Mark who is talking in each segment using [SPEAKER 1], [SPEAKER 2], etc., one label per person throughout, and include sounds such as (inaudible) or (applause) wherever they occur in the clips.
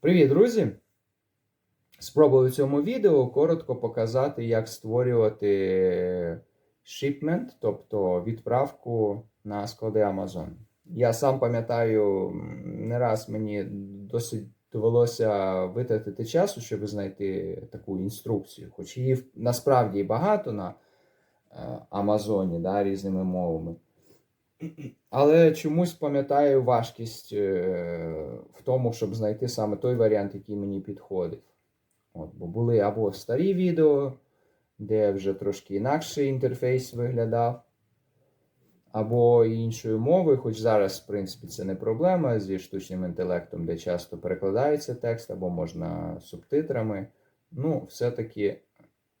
[SPEAKER 1] Привіт, друзі! Спробую в цьому відео коротко показати, як створювати shipment, тобто відправку на склади Amazon. Я сам пам'ятаю, не раз мені досить довелося витратити часу, щоб знайти таку інструкцію, хоч її насправді багато на е, Амазоні да, різними мовами. Але чомусь пам'ятаю важкість е, в тому, щоб знайти саме той варіант, який мені підходив. От, бо були або старі відео, де вже трошки інакший інтерфейс виглядав, або іншою мовою, хоч зараз, в принципі, це не проблема зі штучним інтелектом, де часто перекладається текст, або можна субтитрами. Ну, все-таки,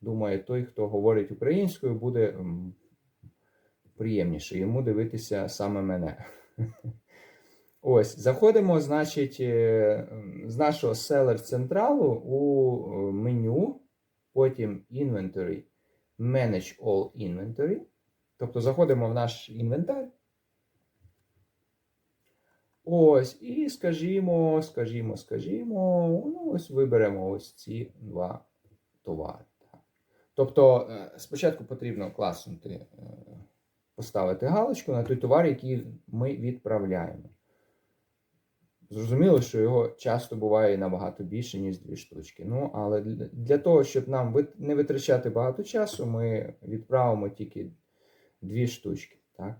[SPEAKER 1] думаю, той, хто говорить українською, буде приємніше йому дивитися саме мене. (laughs) Ось, заходимо, значить, е, з нашого Seller централу у е, меню, потім Inventory, Manage All Inventory. Тобто заходимо в наш інвентар. Ось, і скажімо, скажімо, скажімо, ну, ось виберемо ось ці два товари. Тобто, е, спочатку потрібно класнути, поставити галочку на той товар, який ми відправляємо. Зрозуміло, що його часто буває набагато більше, ніж дві штучки. Ну, але для- того, щоб нам не витрачати багато часу, ми відправимо тільки дві штучки. Так?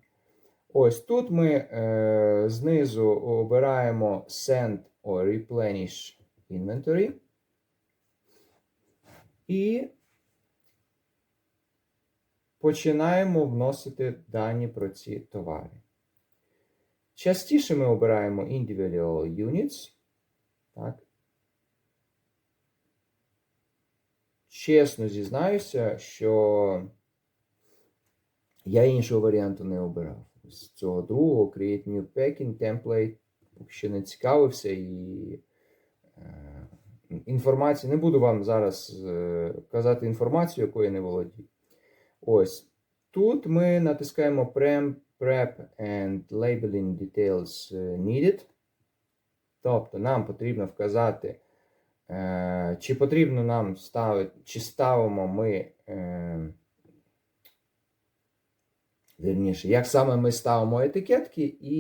[SPEAKER 1] Ось тут ми е, знизу обираємо Send or Replenish Inventory. І починаємо вносити дані про ці товари. Частіше ми обираємо Individual Units. Так. Чесно зізнаюся, що я іншого варіанту не обирав. З цього другого Create New Packing Template поки що не цікавився і е, інформацію. Не буду вам зараз е, казати інформацію, якою не володію. Ось. Тут ми натискаємо Prem, Prep and Labeling Details е, Needed. Тобто нам потрібно вказати, е, чи потрібно нам ставити, чи ставимо ми. Е, Вірніше, як саме ми ставимо етикетки, і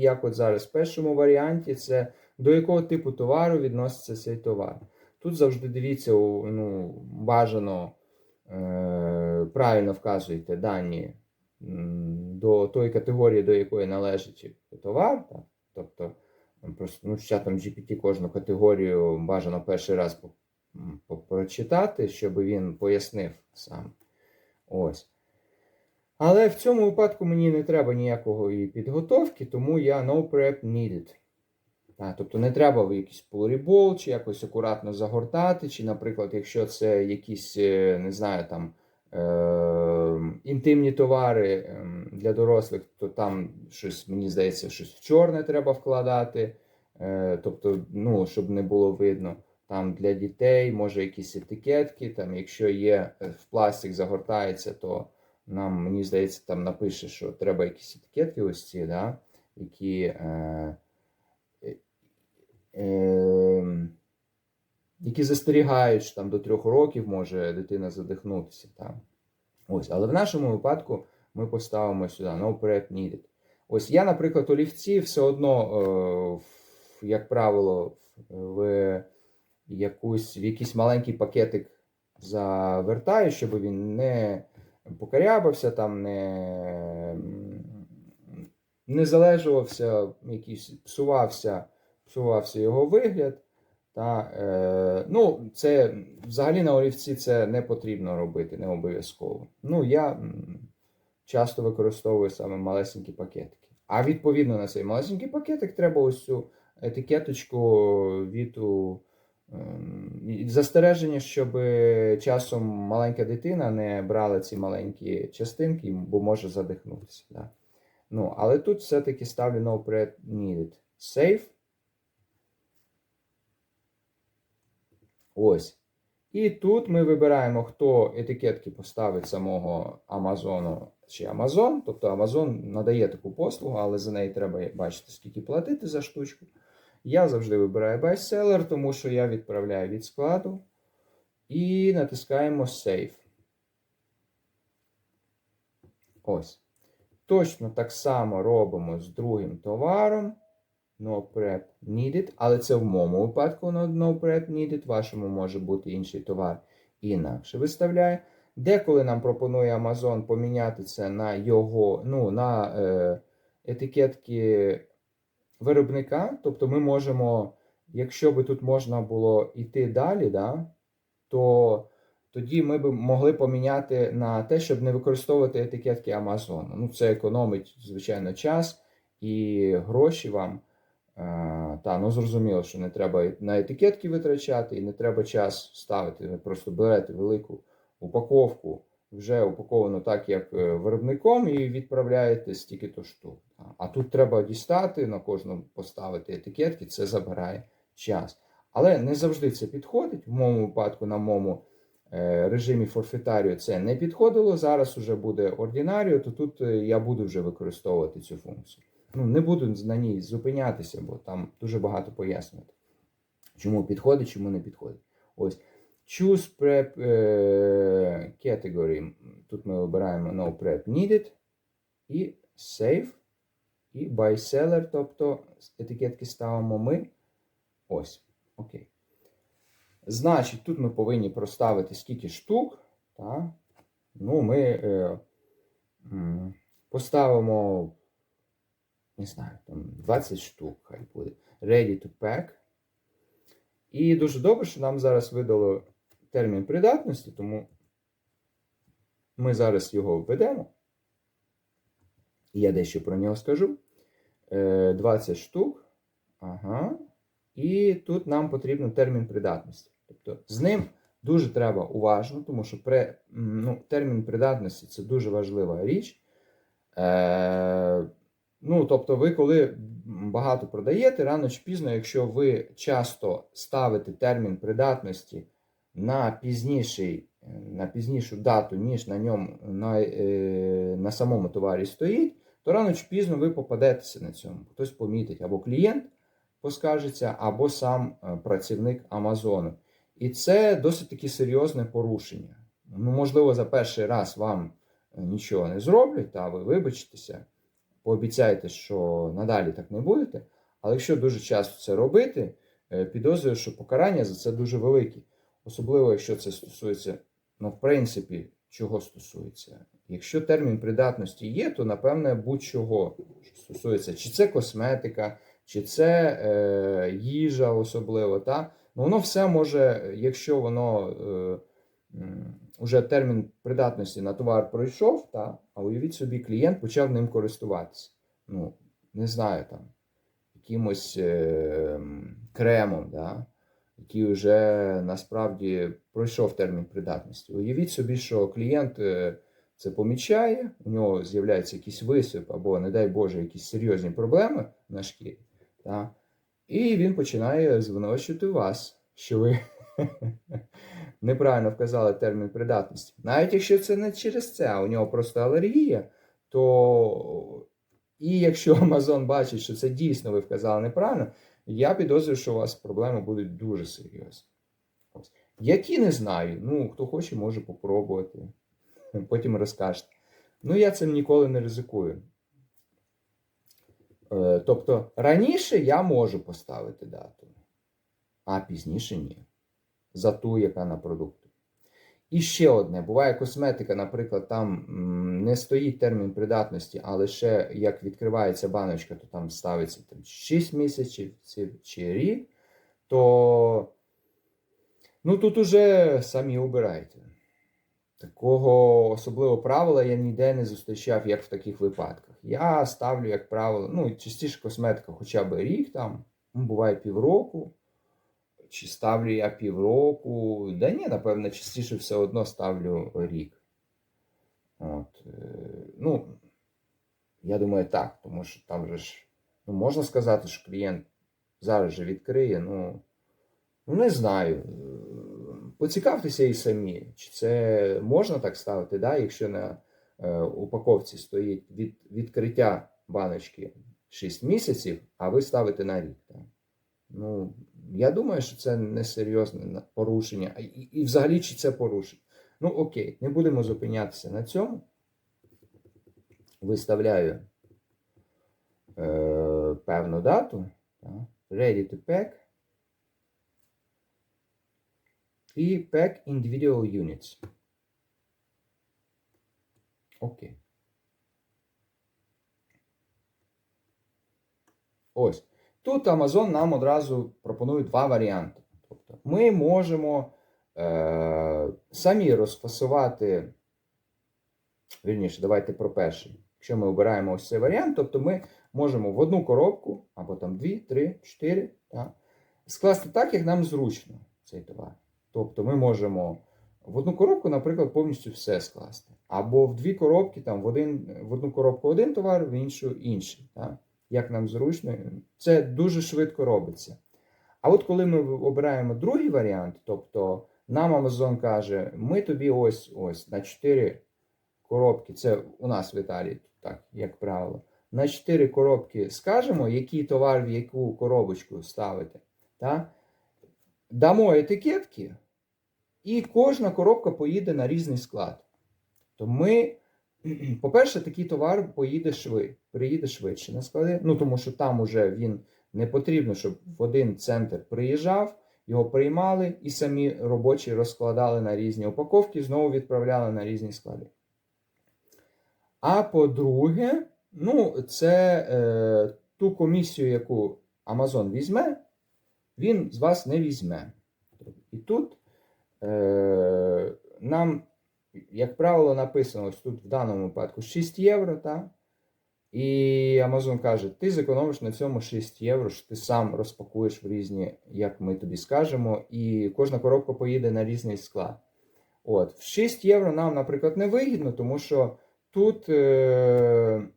[SPEAKER 1] як от зараз в першому варіанті, це до якого типу товару відноситься цей товар. Тут завжди дивіться, ну, бажано правильно вказуєте дані до тої категорії, до якої належить товар. Так? Тобто, просто ну, з чатом GPT кожну категорію бажано перший раз прочитати, щоб він пояснив сам. Ось. Але в цьому випадку мені не треба ніякої підготовки, тому я no prep needed. Тобто не треба в якийсь полурібол, чи якось акуратно загортати, чи, наприклад, якщо це якісь, е, не знаю, там е- інтимні товари е, для дорослих, то там щось, мені здається, щось в чорне треба вкладати. Е- тобто, ну, щоб не було видно. Там для дітей, може, якісь етикетки, там, якщо є е, в пластик загортається, то нам, мені здається, там напише, що треба якісь етикетки ось ці, да, які, е, які застерігають, що там до трьох років може дитина задихнутися. Там. Ось, але в нашому випадку ми поставимо сюди no prep needed. Ось я, наприклад, олівці все одно, е, як правило, в, якусь, в якийсь маленький пакетик завертаю, щоб він не покарябався, там не, не залежувався, якийсь псувався, псувався його вигляд. Та, е, ну, це взагалі на олівці це не потрібно робити, не обов'язково. Ну, я часто використовую саме малесенькі пакетики. А відповідно на цей малесенький пакетик треба ось цю етикеточку від ем, застереження, щоб часом маленька дитина не брала ці маленькі частинки, бо може задихнутися. Да? Ну, але тут все-таки ставлю no pre needed. Save. Ось. І тут ми вибираємо, хто етикетки поставить самого Амазону чи Amazon. Тобто Amazon надає таку послугу, але за неї треба бачити, скільки платити за штучку. Я завжди вибираю bestseller, тому що я відправляю від складу. І натискаємо Save. Ось. Точно так само робимо з другим товаром. No prep needed, але це в моєму випадку no prep needed, в вашому може бути інший товар інакше виставляє. Деколи нам пропонує Amazon поміняти це на його, ну, на е, етикетки виробника. Тобто ми можемо, якщо би тут можна було йти далі, да, то тоді ми б могли поміняти на те, щоб не використовувати етикетки Amazon. Ну, це економить, звичайно, час і гроші вам. Е, Та, ну зрозуміло, що не треба на етикетки витрачати і не треба час ставити. Ви просто берете велику упаковку, вже упаковану так, як е, виробником, і відправляєте стільки-то штук. А тут треба дістати, на кожному поставити етикетки, це забирає час. Але не завжди це підходить. В моєму випадку, на моєму е, режимі форфетаріо це не підходило. Зараз вже буде ординаріо, то тут я буду вже використовувати цю функцію. Ну, не буду на ній зупинятися, бо там дуже багато пояснювати. Чому підходить, чому не підходить. Ось. Choose prep е, category. Тут ми обираємо No Prep Needed і Save. І By Seller, тобто етикетки ставимо ми. Ось. Окей. Значить, тут ми повинні проставити скільки штук. Так? Ну, ми е, поставимо, не знаю, там 20 штук, хай буде. Ready to pack. І дуже добре, що нам зараз видало термін придатності, тому ми зараз його введемо. Я дещо про нього скажу. Е, 20 штук. Ага. І тут нам потрібен термін придатності. Тобто з ним дуже треба уважно, тому що при, ну, термін придатності це дуже важлива річ. Е, ну, тобто, ви коли багато продаєте, рано чи пізно, якщо ви часто ставите термін придатності на пізніший, на пізнішу дату, ніж на ньому на, е, на самому товарі стоїть, то рано чи пізно ви попадетеся на цьому. Хтось помітить, або клієнт поскаржиться, або сам е, працівник Амазону. І це досить таки серйозне порушення. Ну, можливо, за перший раз вам е, нічого не зроблять, та ви вибачитеся, пообіцяєте, що надалі так не будете. Але якщо дуже часто це робити, е, підозрюю, що покарання за це дуже велике. Особливо, якщо це стосується, ну, в принципі, чого стосується. Якщо термін придатності є, то напевне будь-чого що стосується, чи це косметика, чи це е, їжа особливо. Та? Ну, воно все може, якщо воно е, м, уже термін придатності на товар пройшов, та, а уявіть собі, клієнт почав ним користуватися. Ну, не знаю, там, якимось е, кремом, да? який вже насправді пройшов термін придатності. Уявіть собі, що клієнт е, це помічає, у нього з'являється якийсь висип або, не дай Боже, якісь серйозні проблеми на шкірі. Та? І він починає звинувачувати вас, що ви (laughs) неправильно вказали термін придатності. Навіть якщо це не через це, а у нього просто алергія, то і якщо (laughs) Amazon бачить, що це дійсно ви вказали неправильно, я підозрюю, що у вас проблеми будуть дуже серйозні. Які не знаю. Ну, хто хоче, може попробувати. (laughs) Потім розкажете. Ну, я цим ніколи не ризикую. Е, Тобто раніше я можу поставити дату, а пізніше ні. За ту, яка на продукті. І ще одне: буває косметика, наприклад, там не стоїть термін придатності, а лише як відкривається баночка, то там ставиться там, 6 місяців чи, чи рік, то ну, тут уже самі обирайте. Такого особливого правила я ніде не зустрічав, як в таких випадках. Я ставлю, як правило, ну, частіше косметика хоча б рік, там, ну, буває півроку. Чи ставлю я півроку. Да ні, напевно, частіше все одно ставлю рік. От, е, ну, я думаю, так, тому що там же ж, ну, можна сказати, що клієнт зараз же відкриє, ну, ну не знаю. Поцікавтеся і самі, чи це можна так ставити, да, якщо на е, упаковці стоїть від відкриття баночки 6 місяців, а ви ставите на рік. Да? Ну, я думаю, що це не серйозне порушення. І, і взагалі, чи це порушення? Ну, окей, не будемо зупинятися на цьому. Виставляю е, певну дату. Ready to pack. І pack individual units. Окей. Ось. Тут Amazon нам одразу пропонує два варіанти. Тобто ми можемо е, самі розфасувати. Вірніше, давайте про перший. Якщо ми обираємо ось цей варіант, тобто ми можемо в одну коробку, або там дві, три, чотири, так, скласти так, як нам зручно цей товар. Тобто ми можемо в одну коробку, наприклад, повністю все скласти. Або в дві коробки, там, в, один, в одну коробку один товар, в іншу інший. Так? Як нам зручно, це дуже швидко робиться. А от коли ми обираємо другий варіант, тобто нам Amazon каже, ми тобі ось ось на 4 коробки, це у нас в Італії, так, як правило, на 4 коробки скажемо, який товар в яку коробочку ставити. Так? Дамо етикетки, і кожна коробка поїде на різний склад. То ми, (clears throat) по-перше, такий товар поїде швид, приїде швидше на склади. Ну, тому що там уже він не потрібно, щоб в один центр приїжджав, його приймали і самі робочі розкладали на різні упаковки, знову відправляли на різні склади. А по-друге, ну, це е, ту комісію, яку Amazon візьме, він з вас не візьме. І тут е, нам, як правило, написано ось тут в даному випадку 6 євро, так? І Amazon каже, ти зекономиш на цьому 6 євро, що ти сам розпакуєш в різні, як ми тобі скажемо, і кожна коробка поїде на різний склад. От, в 6 євро нам, наприклад, не вигідно, тому що тут е,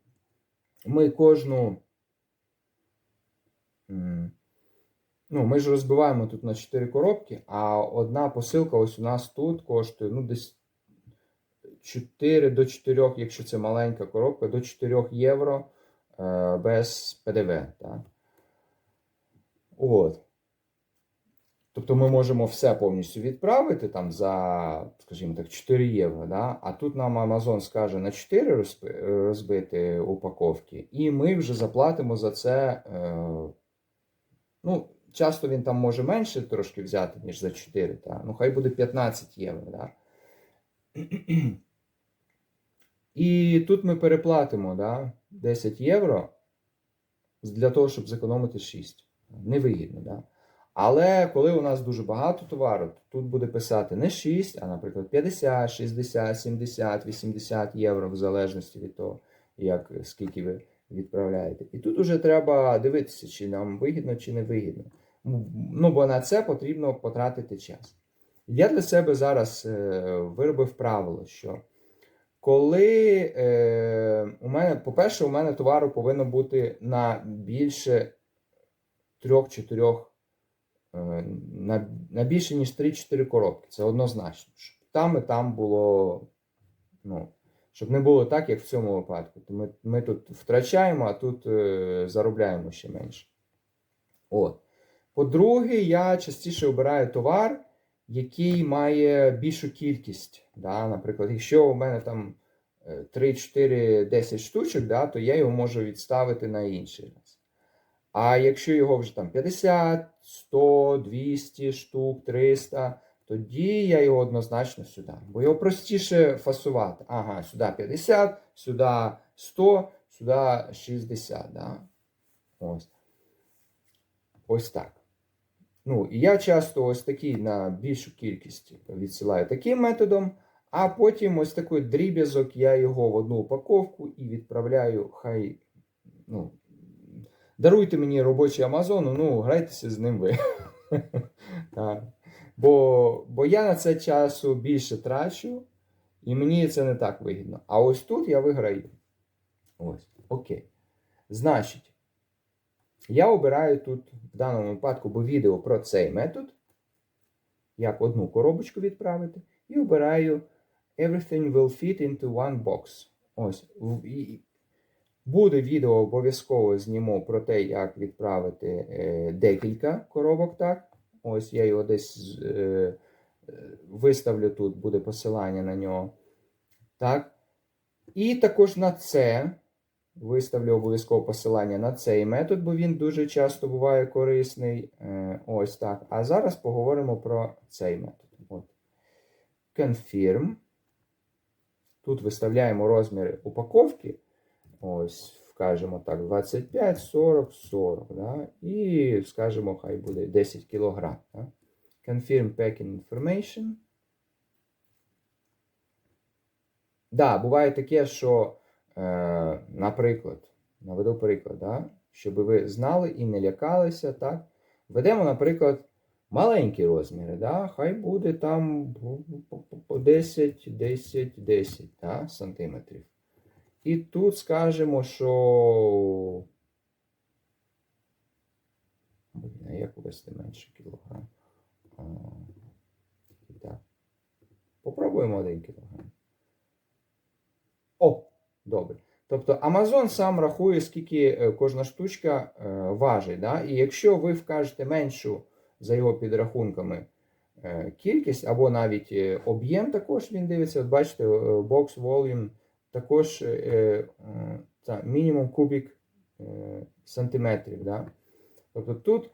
[SPEAKER 1] ми кожну. Ну, ми ж розбиваємо тут на 4 коробки, а одна посилка ось у нас тут коштує ну, десь 4 до 4, якщо це маленька коробка, до 4 євро е, без ПДВ. Так? От. Тобто ми можемо все повністю відправити там за, скажімо так, 4 євро. Да? А тут нам Amazon скаже на 4 розбити упаковки, і ми вже заплатимо за це. Е, ну, часто він там може менше трошки взяти, ніж за 4. Та? Ну, хай буде 15 євро. Да? І тут ми переплатимо да, 10 євро для того, щоб зекономити 6. Невигідно, да? Але коли у нас дуже багато товару, то тут буде писати не 6, а, наприклад, 50, 60, 70, 80 євро, в залежності від того, як, скільки ви відправляєте. І тут уже треба дивитися, чи нам вигідно, чи не вигідно. Ну, бо на це потрібно потратити час. Я для себе зараз е, виробив правило, що коли е, у мене, по-перше, у мене товару повинно бути на більше 3-4, е, на, на більше, ніж 3-4 коробки. Це однозначно. Щоб там і там було, ну, щоб не було так, як в цьому випадку. Ми, ми тут втрачаємо, а тут е, заробляємо ще менше. От. По-друге, я частіше обираю товар, який має більшу кількість. Да? Наприклад, якщо у мене там е, 3, 4, 10 штучок, да, то я його можу відставити на інший раз. А якщо його вже там 50, 100, 200 штук, 300, тоді я його однозначно сюди. Бо його простіше фасувати. Ага, сюди 50, сюди 100, сюди 60. Да? Ось. Ось так. Ну, і я часто ось такий на більшу кількість відсилаю таким методом, а потім ось такий дріб'язок, я його в одну упаковку і відправляю. Хай. ну, Даруйте мені робочий Амазону, ну, грайтеся з ним ви. (laughs) Бо, бо я на це часу більше трачу, і мені це не так вигідно. А ось тут я виграю. Ось, окей. Значить, я обираю тут в даному випадку, бо відео про цей метод, як одну коробочку відправити, і обираю Everything will fit into one box. Ось. Буде відео обов'язково зніму про те, як відправити е, декілька коробок. Так, ось я його десь е, е, виставлю тут, буде посилання на нього. Так. І також на це виставлю обов'язково посилання на цей метод, бо він дуже часто буває корисний. Е, Ось так. А зараз поговоримо про цей метод. От. Confirm. Тут виставляємо розміри упаковки. Ось, скажімо так, 25, 40, 40. Да? І скажімо, хай буде 10 кг. Да? Confirm packing information. Да, буває таке, що, наприклад, наведу приклад, да? щоб ви знали і не лякалися, так? Ведемо, наприклад, маленькі розміри, да? хай буде там по 10, 10, 10 да? сантиметрів. І тут скажемо, що. А як ввести менше кілограм? Попробуємо один кілограм. О, добре. Тобто Amazon сам рахує, скільки е, кожна штучка е, важить. Да? І якщо ви вкажете меншу за його підрахунками е, кількість, або навіть об'єм, також він дивиться, от бачите, box volume, також та, мінімум кубік сантиметрів. Да? Тобто тут,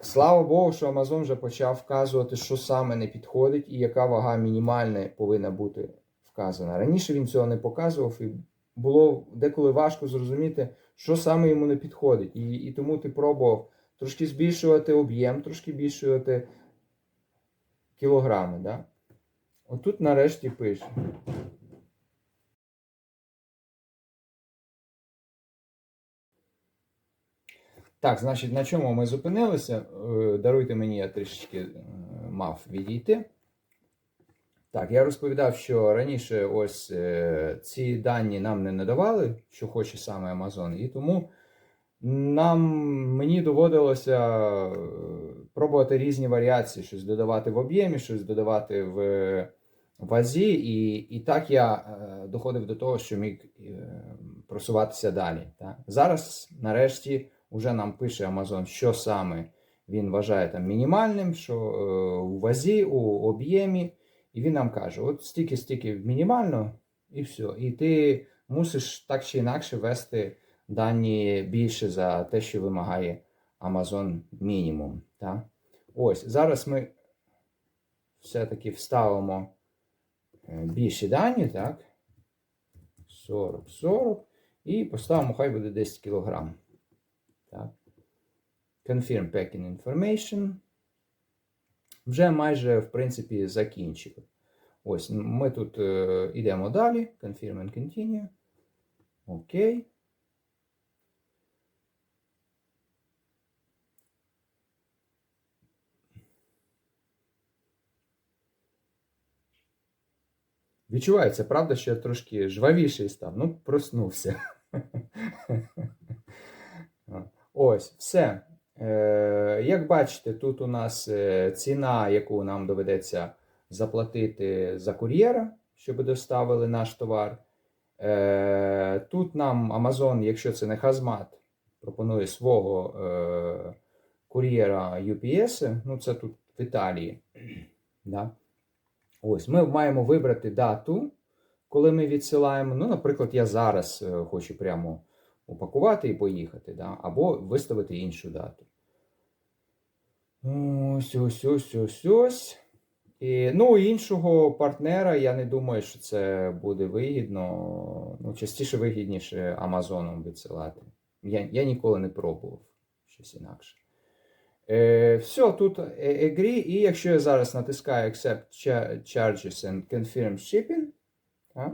[SPEAKER 1] слава Богу, що Amazon вже почав вказувати, що саме не підходить і яка вага мінімальна повинна бути вказана. Раніше він цього не показував, і було деколи важко зрозуміти, що саме йому не підходить. І, і тому ти пробував трошки збільшувати об'єм, трошки збільшувати кілограми. Да? Отут нарешті пише. Так, значить, на чому ми зупинилися? Е, Даруйте мені, я трішечки е, мав відійти. Так, я розповідав, що раніше ось е, ці дані нам не надавали, що хоче саме Amazon, і тому нам мені доводилося е, пробувати різні варіації, щось додавати в об'ємі, щось додавати в вазі, і, і так я е, доходив до того, що міг просуватися далі. Так? Зараз, нарешті, вже нам пише Amazon, що саме він вважає там мінімальним, що у вазі, у об'ємі. І він нам каже: от стільки-стільки мінімально, і все. І ти мусиш так чи інакше ввести дані більше за те, що вимагає Amazon мінімум. Ось, зараз ми все-таки вставимо е, більші дані, так? 40, 40. І поставимо, хай буде 10 кг. Так. Confirm packing information вже майже, в принципі, закінчили. Ось, ми тут е, йдемо далі. Confirm and continue. Окей. Відчувається, правда, що я трошки жвавіший став. Ну, проснувся. (laughs) Ось, все. Е, Як бачите, тут у нас е, ціна, яку нам доведеться заплатити за кур'єра, щоб доставили наш товар. Е, Тут нам Amazon, якщо це не хазмат, пропонує свого кур'єра UPS. Ну, це тут в Італії. Да? Ось, ми маємо вибрати дату, коли ми відсилаємо. Ну, наприклад, я зараз хочу прямо упакувати і поїхати, да? або виставити іншу дату. Ось, ось, ось, ось, ось. І, ну, іншого партнера, я не думаю, що це буде вигідно. Ну, частіше вигідніше Амазоном відсилати. Я, я ніколи не пробував щось інакше. Е, все, тут agree, і якщо я зараз натискаю Accept Charges and Confirm Shipping, так,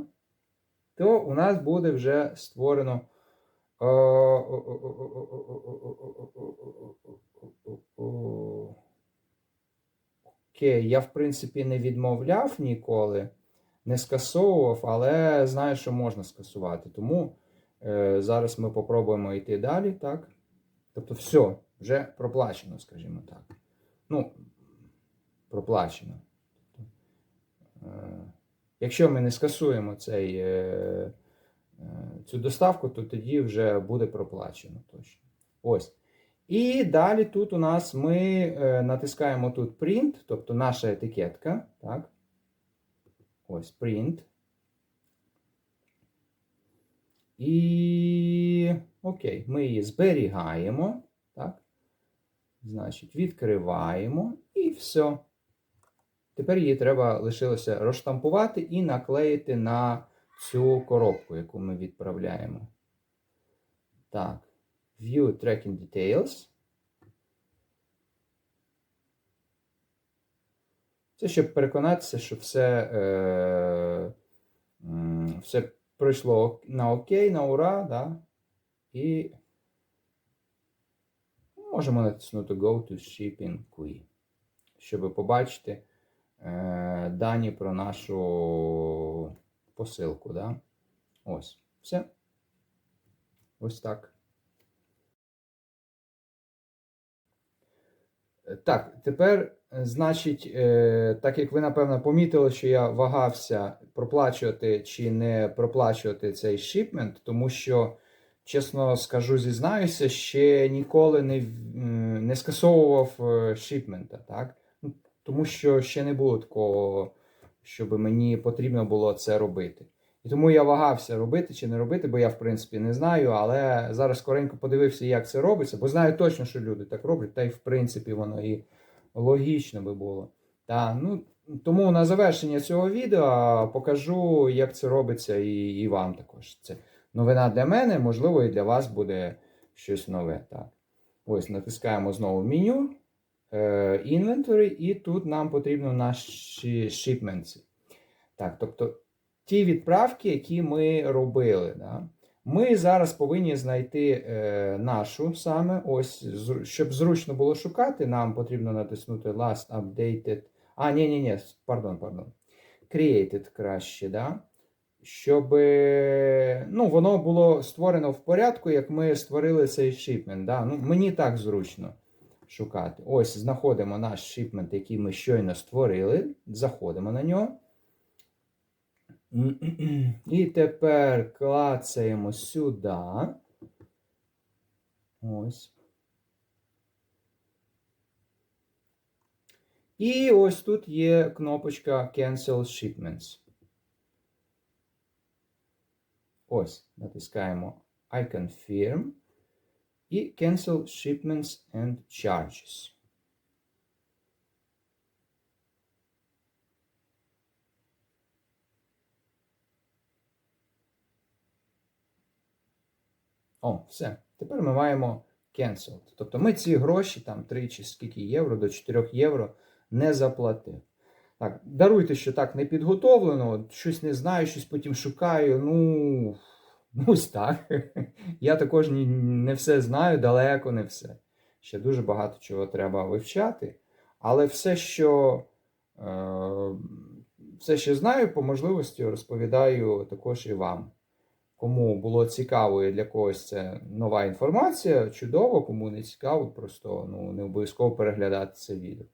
[SPEAKER 1] то у нас буде вже створено. Окей, я, в принципі, не відмовляв ніколи, не скасовував, але знаю, що можна скасувати. Тому е, зараз ми попробуємо йти далі, так? Тобто, все, вже проплачено, скажімо так. Ну, проплачено. Е, якщо ми не скасуємо цей. Е, цю доставку, то тоді вже буде проплачено точно. Ось. І далі тут у нас ми е, натискаємо тут Print, тобто наша етикетка. Так? Ось Print. І окей, ми її зберігаємо. Так? Значить, відкриваємо і все. Тепер її треба лишилося розштампувати і наклеїти на цю коробку, яку ми відправляємо. Так. View Tracking Details. Це щоб переконатися, що все, е, все пройшло на окей, на ура, да? і можемо натиснути Go to Shipping Queue, щоб побачити е, дані про нашу посилку. Да? Ось, все. Ось так. Так, тепер, е, значить, е, так як ви, напевно, помітили, що я вагався проплачувати чи не проплачувати цей шипмент, тому що, чесно скажу, зізнаюся, ще ніколи не, не скасовував шипмента, так? Тому що ще не було такого, щоб мені потрібно було це робити. І тому я вагався робити чи не робити, бо я, в принципі, не знаю, але зараз скоренько подивився, як це робиться, бо знаю точно, що люди так роблять, та й в принципі воно і логічно би було. Та, ну, тому на завершення цього відео покажу, як це робиться, і, і вам також. Це новина для мене, можливо, і для вас буде щось нове. Так. Ось натискаємо знову меню, е, Inventory, і тут нам потрібно наші shipments. Так, тобто ті відправки, які ми робили. Да? Ми зараз повинні знайти е, нашу саме. Ось, щоб зручно було шукати, нам потрібно натиснути Last Updated. А, ні, ні, ні, пардон, пардон. Created краще, да? щоб ну, воно було створено в порядку, як ми створили цей shipment. Да? Ну, мені так зручно шукати. Ось знаходимо наш shipment, який ми щойно створили. Заходимо на нього. І тепер клацаємо сюди. Ось. І ось тут є кнопочка Cancel Shipments. Ось, натискаємо I confirm і Cancel Shipments and Charges. О, все. Тепер ми маємо cancelled. Тобто ми ці гроші, там 3 чи скільки євро, до 4 євро не заплатив. Так, даруйте, що так не підготовлено, щось не знаю, щось потім шукаю. Ну, ну ось так. Я також не все знаю, далеко не все. Ще дуже багато чого треба вивчати. Але все, що, е, все, що знаю, по можливості розповідаю також і вам. Кому було цікаво і для когось це нова інформація, чудово, кому не цікаво, просто ну, не обов'язково переглядати це відео.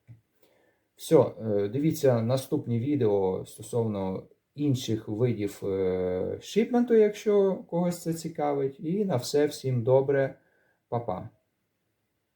[SPEAKER 1] Все, дивіться наступні відео стосовно інших видів е, шипменту, якщо когось це цікавить. І на все всім добре, Па-па.